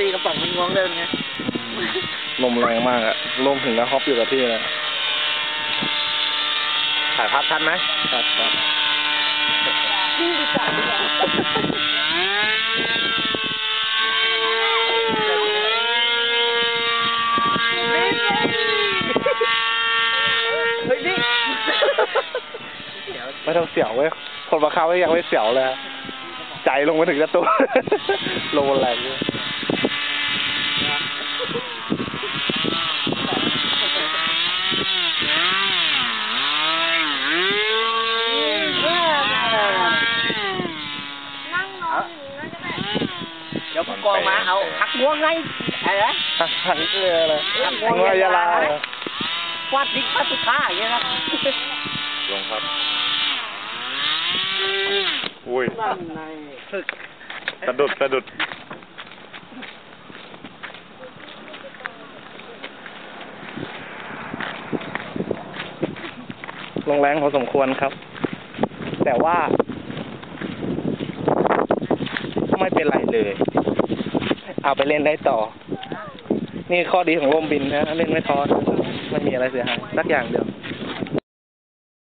ดีกระป๋องมันงวงเลยไงลมแรงมากอะลมถึงกับฮอปอยู่กับที่เลยถ่ายภาพทันไหมครับครับวิ่งไปจับเลยเฮ้ยนี่ไม่ต้องเสียวเว้ย คนมาเข้าไม่ยังไม่เสียวเลย ใจลงมาถึงจะตัวลมมันแรงด้วย นั่งนอนอยู่นั่นก็ได้ เดี๋ยวผู้กองมาเอาหักงวงไงอะไรนะหันเกลือเลยหักงหัวงยาลาฟาดพริกฟาดสุขาอย่างเงี้ยนะลงครับอุ้ยสะดุดสะดุดลงแรงพอสมควรครับ แต่ว่า ไม่เป็นไรเลย เอาไปเล่นได้ต่อ นี่ข้อดีของร่มบินนะ เล่นไม่ท้อนะไม่มีอะไรเสียหายสักอย่างเดียว